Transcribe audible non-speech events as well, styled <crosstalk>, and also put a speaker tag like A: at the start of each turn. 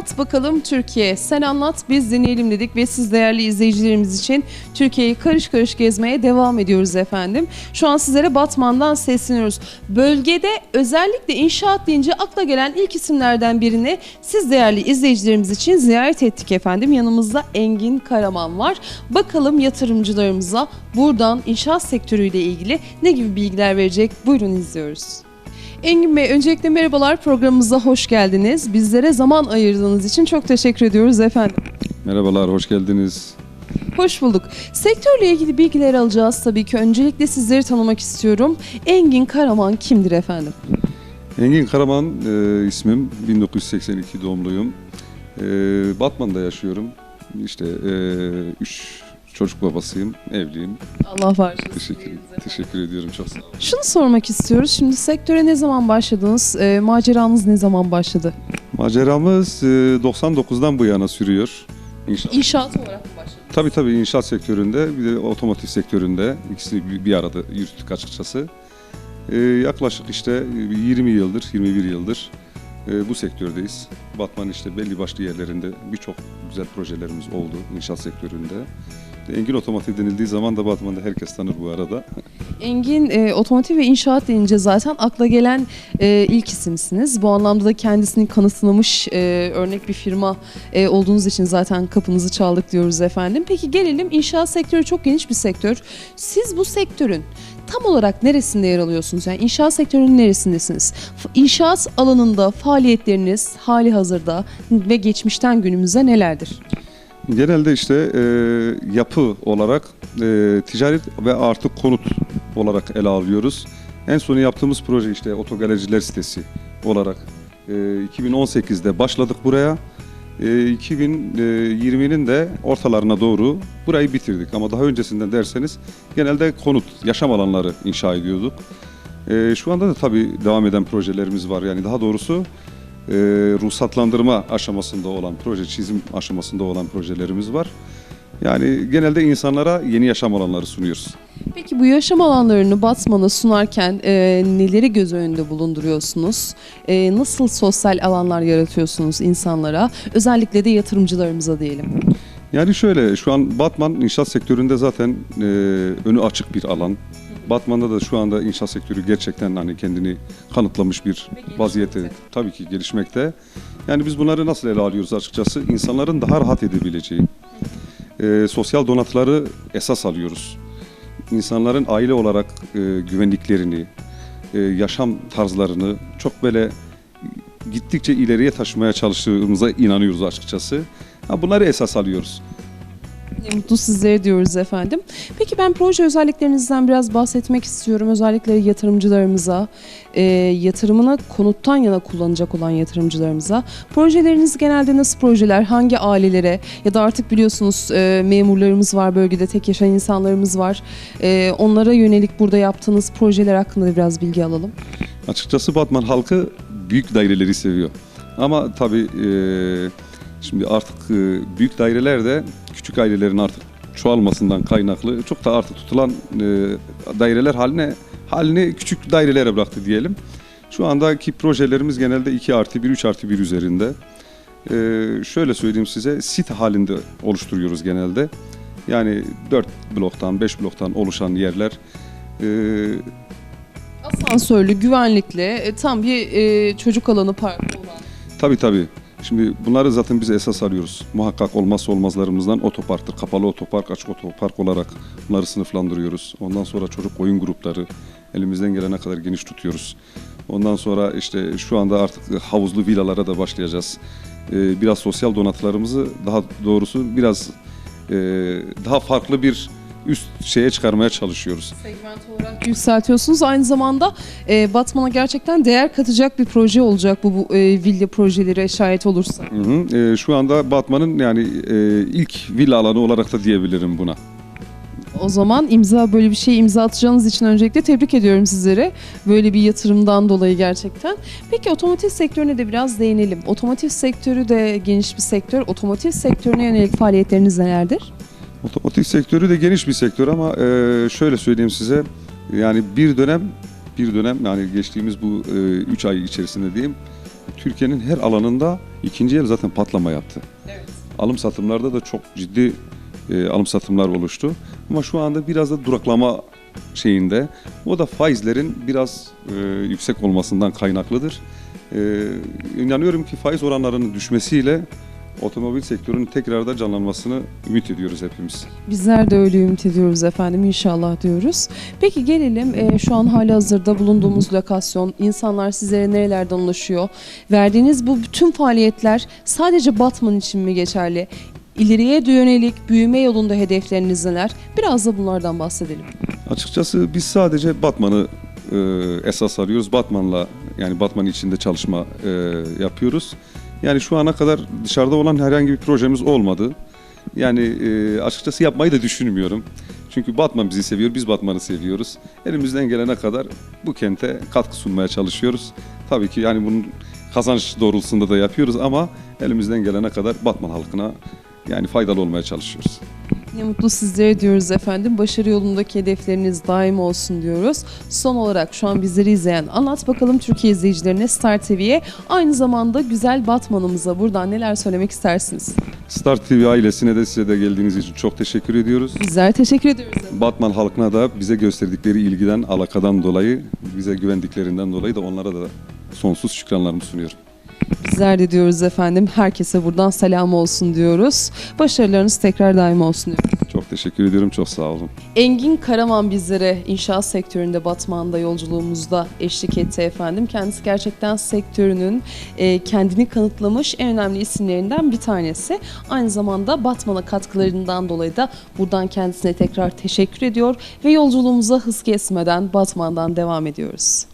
A: Anlat bakalım Türkiye. Sen anlat biz dinleyelim dedik ve siz değerli izleyicilerimiz için Türkiye'yi karış karış gezmeye devam ediyoruz efendim. Şu an sizlere Batman'dan sesleniyoruz. Bölgede özellikle inşaat deyince akla gelen ilk isimlerden birini siz değerli izleyicilerimiz için ziyaret ettik efendim. Yanımızda Engin Karaman var. Bakalım yatırımcılarımıza buradan inşaat sektörüyle ilgili ne gibi bilgiler verecek? Buyurun izliyoruz. Engin Bey öncelikle merhabalar programımıza hoş geldiniz. Bizlere zaman ayırdığınız için çok teşekkür ediyoruz efendim.
B: Merhabalar, hoş geldiniz.
A: Hoş bulduk. Sektörle ilgili bilgiler alacağız tabii ki. Öncelikle sizleri tanımak istiyorum. Engin Karaman kimdir efendim?
B: Engin Karaman e, ismim, 1982 doğumluyum. E, Batman'da yaşıyorum. İşte e, üç çocuk babasıyım, evliyim.
A: Allah var.
B: Teşekkür, teşekkür ediyorum, çok sağ olun.
A: Şunu sormak istiyoruz. Şimdi sektöre ne zaman başladınız? E, maceranız ne zaman başladı?
B: Maceramız e, 99'dan bu yana sürüyor. İnşaat.
A: İnşaat olarak mı başladı?
B: Tabii tabii inşaat sektöründe, bir de otomotiv sektöründe ikisini bir- bir arada yürüttük açıkçası. E, yaklaşık işte 20 yıldır, 21 yıldır e, bu sektördeyiz. Batman işte belli başlı yerlerinde birçok güzel projelerimiz oldu inşaat sektöründe. Engin Otomotiv denildiği zaman da Batman'da herkes tanır bu arada. <laughs>
A: Engin e, otomotiv ve inşaat deyince zaten akla gelen e, ilk isimsiniz. Bu anlamda da kendisini kanıtlamış e, örnek bir firma e, olduğunuz için zaten kapınızı çaldık diyoruz efendim. Peki gelelim inşaat sektörü çok geniş bir sektör. Siz bu sektörün tam olarak neresinde yer alıyorsunuz? Yani inşaat sektörünün neresindesiniz? İnşaat alanında faaliyetleriniz hali hazırda ve geçmişten günümüze nelerdir?
B: Genelde işte e, yapı olarak e, ticaret ve artık konut olarak ele alıyoruz. En son yaptığımız proje işte otogalericiler sitesi olarak e, 2018'de başladık buraya. E, 2020'nin de ortalarına doğru burayı bitirdik. Ama daha öncesinden derseniz genelde konut, yaşam alanları inşa ediyorduk. E, şu anda da tabii devam eden projelerimiz var. Yani daha doğrusu e, ruhsatlandırma aşamasında olan proje çizim aşamasında olan projelerimiz var. Yani genelde insanlara yeni yaşam alanları sunuyoruz.
A: Peki bu yaşam alanlarını Batman'a sunarken e, neleri göz önünde bulunduruyorsunuz? E, nasıl sosyal alanlar yaratıyorsunuz insanlara? Özellikle de yatırımcılarımıza diyelim.
B: Yani şöyle şu an Batman inşaat sektöründe zaten e, önü açık bir alan. Batman'da da şu anda inşaat sektörü gerçekten hani kendini kanıtlamış bir vaziyete tabii ki gelişmekte. Yani biz bunları nasıl ele alıyoruz açıkçası? İnsanların daha rahat edebileceği, e, sosyal donatıları esas alıyoruz. İnsanların aile olarak e, güvenliklerini, e, yaşam tarzlarını çok böyle gittikçe ileriye taşımaya çalıştığımıza inanıyoruz açıkçası. Ha, bunları esas alıyoruz.
A: Ne mutlu sizlere diyoruz efendim. Peki ben proje özelliklerinizden biraz bahsetmek istiyorum. Özellikle yatırımcılarımıza, e, yatırımını konuttan yana kullanacak olan yatırımcılarımıza. Projeleriniz genelde nasıl projeler? Hangi ailelere ya da artık biliyorsunuz e, memurlarımız var bölgede, tek yaşayan insanlarımız var. E, onlara yönelik burada yaptığınız projeler hakkında da biraz bilgi alalım.
B: Açıkçası Batman halkı büyük daireleri seviyor. Ama tabii e, şimdi artık büyük daireler de küçük ailelerin artık çoğalmasından kaynaklı çok da artık tutulan e, daireler haline halini küçük dairelere bıraktı diyelim. Şu andaki projelerimiz genelde 2 artı 1, 3 artı 1 üzerinde. E, şöyle söyleyeyim size sit halinde oluşturuyoruz genelde. Yani 4 bloktan 5 bloktan oluşan yerler e,
A: Asansörlü, güvenlikli, e, tam bir e, çocuk alanı parkı olan.
B: Tabii tabii. Şimdi bunları zaten biz esas arıyoruz. Muhakkak olmazsa olmazlarımızdan otoparktır. Kapalı otopark, açık otopark olarak bunları sınıflandırıyoruz. Ondan sonra çocuk oyun grupları elimizden gelene kadar geniş tutuyoruz. Ondan sonra işte şu anda artık havuzlu villalara da başlayacağız. Ee, biraz sosyal donatılarımızı daha doğrusu biraz e, daha farklı bir üst şeye çıkarmaya çalışıyoruz.
A: segment olarak yükseltiyorsunuz. Aynı zamanda e, Batman'a gerçekten değer katacak bir proje olacak bu, bu e, villa projeleri şayet olursa.
B: Hı hı. Ee, şu anda Batman'ın yani e, ilk villa alanı olarak da diyebilirim buna.
A: O zaman imza böyle bir şey imza atacağınız için öncelikle tebrik ediyorum sizleri. Böyle bir yatırımdan dolayı gerçekten. Peki otomotiv sektörüne de biraz değinelim. Otomotiv sektörü de geniş bir sektör. Otomotiv sektörüne yönelik faaliyetleriniz nelerdir?
B: Otomotiv sektörü de geniş bir sektör ama e, şöyle söyleyeyim size yani bir dönem bir dönem yani geçtiğimiz bu 3 ay içerisinde diyeyim Türkiye'nin her alanında ikinci el zaten patlama yaptı.
A: Evet.
B: Alım satımlarda da çok ciddi e, alım satımlar oluştu. Ama şu anda biraz da duraklama şeyinde. O da faizlerin biraz e, yüksek olmasından kaynaklıdır. E, inanıyorum ki faiz oranlarının düşmesiyle otomobil sektörünün tekrar da canlanmasını ümit ediyoruz hepimiz.
A: Bizler de öyle ümit ediyoruz efendim inşallah diyoruz. Peki gelelim e, şu an hali hazırda bulunduğumuz lokasyon. İnsanlar sizlere nerelerden ulaşıyor? Verdiğiniz bu bütün faaliyetler sadece Batman için mi geçerli? İleriye yönelik büyüme yolunda hedefleriniz neler? Biraz da bunlardan bahsedelim.
B: Açıkçası biz sadece Batman'ı e, esas arıyoruz. Batman'la yani Batman içinde çalışma e, yapıyoruz. Yani şu ana kadar dışarıda olan herhangi bir projemiz olmadı. Yani e, açıkçası yapmayı da düşünmüyorum. Çünkü Batman bizi seviyor, biz Batman'ı seviyoruz. Elimizden gelene kadar bu kente katkı sunmaya çalışıyoruz. Tabii ki yani bunun kazanç doğrultusunda da yapıyoruz ama elimizden gelene kadar Batman halkına yani faydalı olmaya çalışıyoruz.
A: Ne mutlu sizlere diyoruz efendim. Başarı yolundaki hedefleriniz daim olsun diyoruz. Son olarak şu an bizleri izleyen anlat bakalım Türkiye izleyicilerine Star TV'ye aynı zamanda güzel Batman'ımıza buradan neler söylemek istersiniz?
B: Star TV ailesine de size de geldiğiniz için çok teşekkür ediyoruz.
A: Bizler teşekkür ediyoruz. efendim.
B: Batman halkına da bize gösterdikleri ilgiden, alakadan dolayı, bize güvendiklerinden dolayı da onlara da sonsuz şükranlarımı sunuyorum.
A: Bizler de diyoruz efendim. Herkese buradan selam olsun diyoruz. Başarılarınız tekrar daim olsun diyoruz.
B: Çok teşekkür ediyorum, çok sağ olun.
A: Engin Karaman bizlere inşaat sektöründe Batman'da yolculuğumuzda eşlik etti efendim. Kendisi gerçekten sektörünün e, kendini kanıtlamış en önemli isimlerinden bir tanesi. Aynı zamanda Batman'a katkılarından dolayı da buradan kendisine tekrar teşekkür ediyor ve yolculuğumuza hız kesmeden Batman'dan devam ediyoruz.